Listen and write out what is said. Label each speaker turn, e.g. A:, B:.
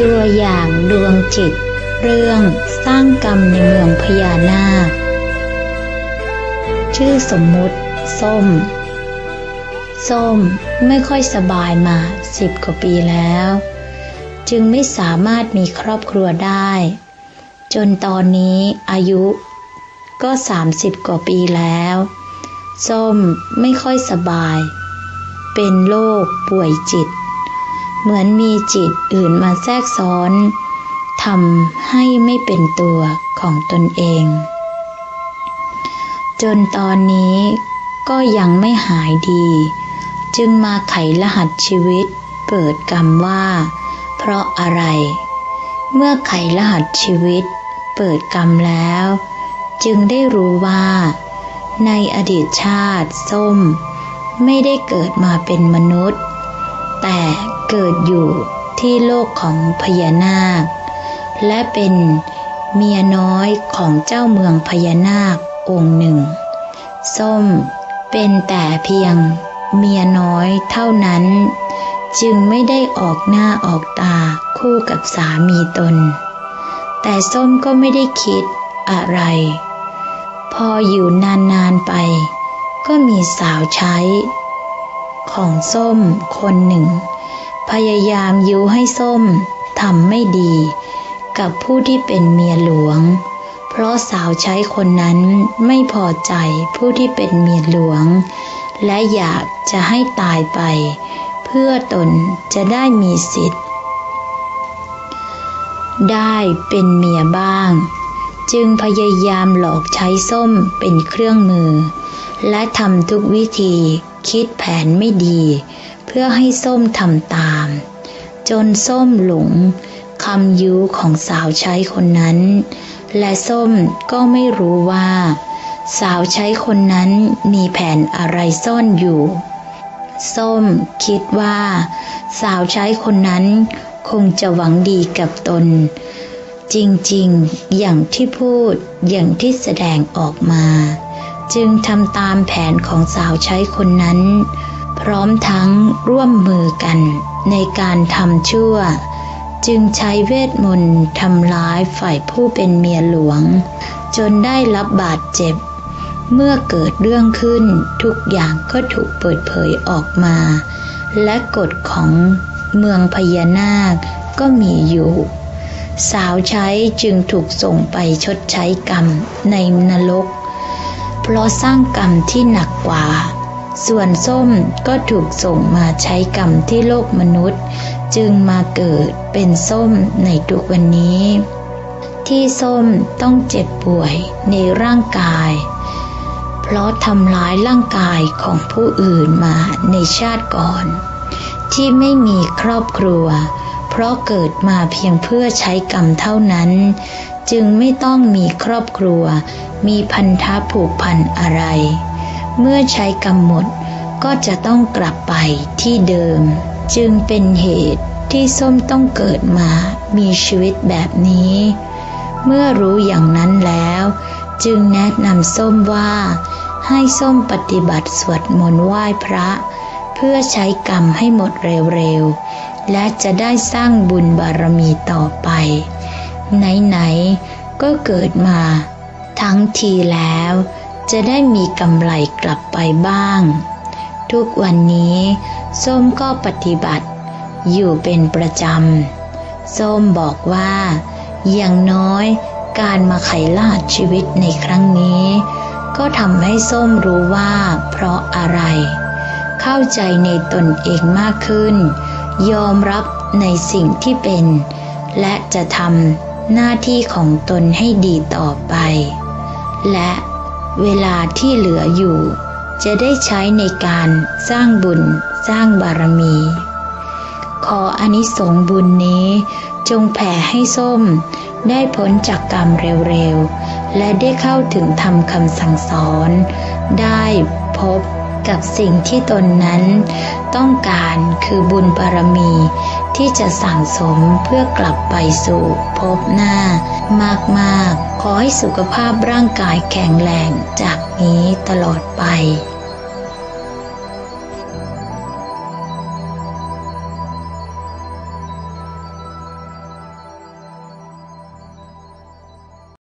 A: ตัวอย่างดวงจิต เรื่องสร้างกรรมในเมืองพญานาค ชื่อสมมุติ ส้ม ส้มไม่ค่อยสบายมาสิบกว่าปีแล้ว จึงไม่สามารถมีครอบครัวได้ จนตอนนี้อายุก็สามสิบกว่าปีแล้ว ส้มไม่ค่อยสบาย เป็นโรคป่วยจิต เหมือนมีจิตอื่นมาแทรกซ้อนทำให้ไม่เป็นตัวของตนเอง จนตอนนี้ก็ยังไม่หายดี จึงมาไขรหัสชีวิตเกิดกรรมว่า เพราะอะไร เมื่อไขรหัสชีวิตเปิดกรรมแล้ว จึงได้รู้ว่า ในอดีตชาติส้ม ไม่ได้เกิดมาเป็นมนุษย์ เกิดอยู่ที่โลกของพญานาค และเป็นเมียน้อยของเจ้าเมืองพญานาคองค์หนึ่ง ส้มเป็นแต่เพียงเมียน้อยเท่านั้น จึงไม่ได้ออกหน้าออกตาคู่กับสามีตน แต่ส้มก็ไม่ได้คิดอะไร พออยู่นานๆไป ก็มีสาวใช้ ของส้มคนหนึ่ง พยายามยุให้ส้มทำไม่ดี กับผู้ที่เป็นเมียหลวง เพราะสาวใช้คนนั้นไม่พอใจผู้ที่เป็นเมียหลวง และอยากจะให้ตายไป เพื่อตนจะได้มีสิทธิ์ ได้เป็นเมียบ้าง จึงพยายามหลอกใช้ส้มเป็นเครื่องมือ และทำทุกวิธีคิดแผนไม่ดี พื่อให้ส้มทำตาม จนส้มหลงคำยุของสาวใช้คนนั้น และส้มก็ไม่รู้ว่า สาวใช้คนนั้นมีแผนอะไรซ่อนอยู่ ส้มคิดว่า สาวใช้คนนั้นคงจะหวังดีกับตน จริงๆ อย่างที่พูดอย่างที่แสดงออกมา จึงทำตามแผนของสาวใช้คนนั้น พร้อมทั้งร่วมมือกันในการทำชั่ว จึงใช้เวทมนต์ทำร้ายฝ่ายผู้เป็นเมียหลวง จนได้รับบาดเจ็บ เมื่อเกิดเรื่องขึ้นทุกอย่างก็ถูกเปิดเผยออกมา และกฎของเมืองพญานาคก็มีอยู่ สาวใช้จึงถูกส่งไปชดใช้กรรมในนรก เพราะสร้างกรรมที่หนักกว่า ส่วนส้มก็ถูกส่งมาใช้กรรมที่โลกมนุษย์ จึงมาเกิดเป็นส้มในทุกวันนี้ ที่ส้มต้องเจ็บป่วยในร่างกาย เพราะทำร้ายร่างกายของผู้อื่นมาในชาติก่อน ที่ไม่มีครอบครัว เพราะเกิดมาเพียงเพื่อใช้กรรมเท่านั้น จึงไม่ต้องมีครอบครัว มีพันธะผูกพันอะไร เมื่อใช้กรรมหมดก็จะต้องกลับไปที่เดิม จึงเป็นเหตุที่ส้มต้องเกิดมามีชีวิตแบบนี้ เมื่อรู้อย่างนั้นแล้ว จึงแนะนำส้มว่า ให้ส้มปฏิบัติสวดมนต์ไหว้พระ เพื่อใช้กรรมให้หมดเร็วๆ และจะได้สร้างบุญบารมีต่อไป ไหนๆ ก็เกิดมา ทั้งทีแล้ว จะได้มีกำไรกลับไปบ้าง ทุกวันนี้ส้มก็ปฏิบัติอยู่เป็นประจำ ส้มบอกว่า อย่างน้อยการมาไขลาดชีวิตในครั้งนี้ ก็ทำให้ส้มรู้ว่าเพราะอะไร เข้าใจในตนเองมากขึ้น ยอมรับในสิ่งที่เป็น และจะทำหน้าที่ของตนให้ดีต่อไป และ เวลาที่เหลืออยู่ จะได้ใช้ในการสร้างบุญสร้างบารมี ขออนิสงบุญนี้จงแผ่ให้ส้มได้พ้นจากกรรมเร็วๆ และได้เข้าถึงธรรมคำสั่งสอน ได้พบ กับสิ่งที่ตนนั้นต้องการคือบุญบารมี ที่จะสั่งสมเพื่อกลับไปสู่พบหน้า มาก ๆ ขอให้สุขภาพร่างกายแข็งแรงจากนี้ตลอดไป